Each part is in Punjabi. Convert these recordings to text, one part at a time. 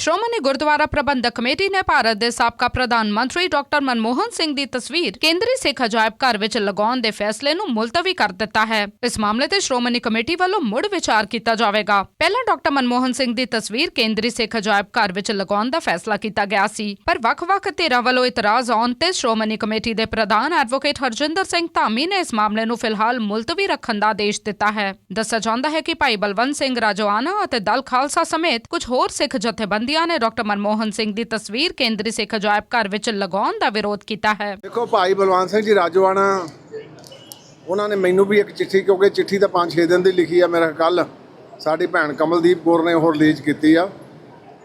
ਸ਼੍ਰੋਮਣੀ ਗੁਰਦੁਆਰਾ ਪ੍ਰਬੰਧਕ ਕਮੇਟੀ ਨੇ ਭਾਰਤ ਦੇ ਸਾਬਕਾ ਪ੍ਰਧਾਨ ਮੰਤਰੀ ਡਾਕਟਰ ਮਨਮੋਹਨ ਸਿੰਘ ਦੀ ਤਸਵੀਰ ਕੇਂਦਰੀ ਸਿੱਖ ਅਜਾਇਬ ਘਰ ਵਿੱਚ ਲਗਾਉਣ ਦੇ ਫੈਸਲੇ ਨੂੰ ਮੁਲਤਵੀ ਕਰ ਦਿੱਤਾ ਹੈ। ਇਸ ਮਾਮਲੇ ਤੇ ਸ਼੍ਰੋਮਣੀ ਕਮੇਟੀ ਵੱਲੋਂ ਮੁੜ ਵਿਚਾਰ ਕੀਤਾ ਜਾਵੇਗਾ। ਪਹਿਲਾਂ ਡਾਕਟਰ ਮਨਮੋਹਨ ਸਿੰਘ ਦੀ ਤਸਵੀਰ ਕੇਂਦਰੀ ਸਿੱਖ ਅਜਾਇਬ ਘਰ ਵਿੱਚ ਲਗਾਉਣ ਦਾ ਫੈਸਲਾ ਕੀਤਾ ਗਿਆ ਸੀ। ਪਰ ਵੱਖ-ਵੱਖ ਧਿਰਾਂ ਵੱਲੋਂ ਇਤਰਾਜ਼ ਆਉਣ ਤੇ ਸ਼੍ਰੋਮਣੀ ਕਮੇਟੀ ਦੇ ਪ੍ਰਧਾਨ ਐਡਵੋਕੇਟ ਹਰਜਿੰਦਰ ਸਿੰਘ ਧਾਮੀ ਨੇ ਇਸ ਮਾਮਲੇ ਨੂੰ ਫਿਲਹਾਲ ਮੁਲਤਵੀ ਰੱਖਣ ਦਾ ਆਦੇਸ਼ ਦਿੱਤਾ ਹੈ। ਦੱਸਿਆ ਜਾਂਦਾ ਹੈ ਕਿ ਭਾਈ ਬਲਵੰਤ ਸਿੰਘ ਰਾਜਵਾਨਾ ਅਤੇ ਦਲ ਖਾਲਸਾ ਸਮੇਤ ਕੁਝ ਹੋਰ ਸਿੱਖ ਜਥੇਬੰਦੀ ਜਥੇਬੰਦੀਆਂ ਨੇ ਡਾਕਟਰ ਮਨਮੋਹਨ ਸਿੰਘ ਦੀ ਤਸਵੀਰ ਕੇਂਦਰੀ ਸਿੱਖ ਅਜਾਇਬ ਘਰ ਵਿੱਚ ਲਗਾਉਣ ਦਾ ਵਿਰੋਧ ਕੀਤਾ ਹੈ। ਦੇਖੋ ਭਾਈ ਬਲਵੰਤ ਸਿੰਘ ਜੀ ਰਾਜੋਆਣਾ, ਉਹਨਾਂ ਨੇ ਮੈਨੂੰ ਵੀ ਇੱਕ ਚਿੱਠੀ, ਕਿਉਂਕਿ ਚਿੱਠੀ ਤਾਂ 5-6 ਦਿਨ ਦੀ ਲਿਖੀ ਆ ਮੇਰਾ ਕੱਲ। ਸਾਡੀ ਭੈਣ ਕਮਲਦੀਪ ਕੌਰ ਨੇ ਉਹ ਰਿਲੀਜ਼ ਕੀਤੀ ਆ।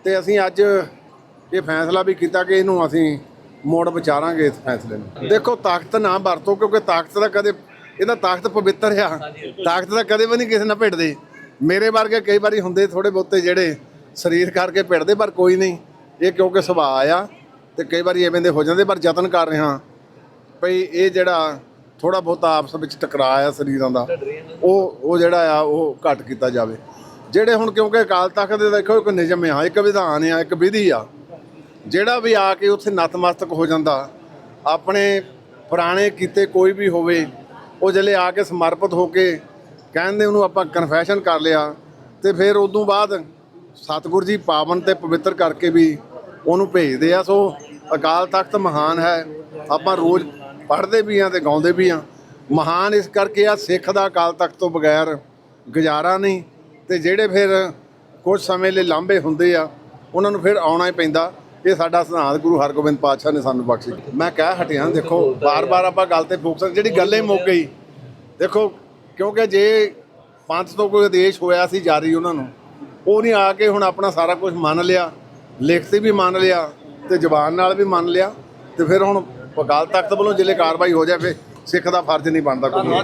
ਤੇ ਅਸੀਂ ਅੱਜ ਇਹ ਫੈਸਲਾ ਵੀ ਕੀਤਾ ਕਿ ਇਹਨੂੰ ਅਸੀਂ ਮੋੜ ਵਿਚਾਰਾਂਗੇ ਇਸ ਫੈਸਲੇ ਨੂੰ। ਦੇਖੋ ਤਾਕਤ ਨਾ ਵਰਤੋ, ਕਿਉਂਕਿ ਤਾਕਤ ਦਾ ਕਦੇ ਇਹਦਾ ਤਾਕਤ ਪਵਿੱਤਰ ਆ। ਤਾਕਤ ਦਾ ਕਦੇ ਵੀ ਨਹੀਂ ਕਿਸੇ ਨਾਲ ਭਿੜਦੇ। ਮੇਰੇ ਵਰਗੇ ਕਈ ਵਾਰੀ ਹੁੰਦੇ ਥੋੜੇ ਬਹੁਤੇ ਜਿਹੜੇ ਸਰੀਰ ਕਰਕੇ ਭਿੜਦੇ ਪਰ ਕੋਈ ਨਹੀਂ। ਇਹ ਕਿਉਂਕਿ ਸੁਭਾਅ ਆ ਤੇ ਕਈ ਵਾਰੀ ਐਵੇਂ ਦੇ ਹੋ ਜਾਂਦੇ, ਪਰ ਯਤਨ ਕਰ ਰਿਹਾ। ਭਈ ਇਹ ਜਿਹੜਾ ਥੋੜਾ ਬਹੁਤਾ ਆਪਸ ਵਿੱਚ ਟਕਰਾਅ ਆ ਸਰੀਰਾਂ ਦਾ, ਉਹ ਉਹ ਜਿਹੜਾ ਆ, ਉਹ ਘੱਟ ਕੀਤਾ ਜਾਵੇ। ਜਿਹੜੇ ਹੁਣ ਕਿਉਂਕਿ ਅਕਾਲ ਤਖਤ ਦੇ ਦੇਖੋ, ਇੱਕ ਨਿਯਮ ਆ, ਇੱਕ ਵਿਧਾਨ ਆ, ਇੱਕ ਵਿਧੀ ਆ। ਜਿਹੜਾ ਵੀ ਆ ਕੇ ਉੱਥੇ ਨਤਮਸਤਕ ਹੋ ਜਾਂਦਾ, ਆਪਣੇ ਪੁਰਾਣੇ ਕੀਤੇ ਕੋਈ ਵੀ ਹੋਵੇ, ਉਹ ਜਿਹੜੇ ਆ ਕੇ ਸਮਰਪਿਤ ਹੋ ਕੇ ਕਹਿੰਦੇ ਉਹਨੂੰ ਆਪਾਂ ਕਨਫੈਸ਼ਨ ਕਰ ਲਿਆ, ਤੇ ਫਿਰ ਉਦੋਂ ਬਾਅਦ ਸਤਿਗੁਰ ਜੀ ਪਾਵਨ ਤੇ ਪਵਿੱਤਰ ਕਰਕੇ ਵੀ ਉਹਨੂੰ ਭੇਜਦੇ ਆ, ਸੋ ਅਕਾਲ ਤਖਤ ਮਹਾਨ ਹੈ। ਆਪਾਂ ਰੋਜ਼ ਪੜ੍ਹਦੇ ਵੀ ਆ ਤੇ ਗਾਉਂਦੇ ਵੀ ਆ। ਮਹਾਨ ਇਸ ਕਰਕੇ ਆ, ਸਿੱਖ ਦਾ ਅਕਾਲ ਤਖਤ ਤੋਂ ਬਗੈਰ ਗੁਜ਼ਾਰਾ ਨਹੀਂ। ਤੇ ਜਿਹੜੇ ਫਿਰ ਕੁਝ ਸਮੇਂ ਲਈ ਲਾਂਭੇ ਹੁੰਦੇ ਆ, ਉਹਨਾਂ ਨੂੰ ਫਿਰ ਆਉਣਾ ਹੀ ਪੈਂਦਾ। ਇਹ ਸਾਡਾ ਸਿਧਾਂਤ ਗੁਰੂ ਹਰਗੋਬਿੰਦ ਪਾਤਸ਼ਾਹ ਨੇ ਸਾਨੂੰ ਬਖਸ਼ੀ ਮੈਂ ਕਹਿ ਹਟਿਆ, ਦੇਖੋ, ਬਾਰ-ਬਾਰ ਆਪਾਂ ਗੱਲ ਤੇ ਫੋਕਸ ਜਿਹੜੀ ਗੱਲੇ ਮੁੱਕ ਗਈ। ਦੇਖੋ, ਕਿਉਂਕਿ ਜੇ ਪੰਥ ਤੋਂ ਕੋਈ ਆਦੇਸ਼ ਹੋਇਆ ਸੀ ਜਾਰੀ ਉਹਨਾਂ ਨੂੰ ਉਹ ਨਹੀਂ ਆ ਕੇ ਹੁਣ ਆਪਣਾ ਸਾਰਾ ਕੁਝ ਮੰਨ ਲਿਆ, ਲਿਖਤੀ ਵੀ ਮੰਨ ਲਿਆ ਤੇ ਜ਼ੁਬਾਨ ਨਾਲ ਵੀ ਮੰਨ ਲਿਆ ਤੇ ਫਿਰ ਹੁਣ ਅਕਾਲ ਤਖਤ ਵੱਲੋਂ ਜ਼ਿਲ੍ਹੇ ਕਾਰਵਾਈ ਹੋ ਜਾਵੇ, ਸਿੱਖ ਦਾ ਫਰਜ਼ ਨਹੀਂ ਬਣਦਾ ਕੋਈ।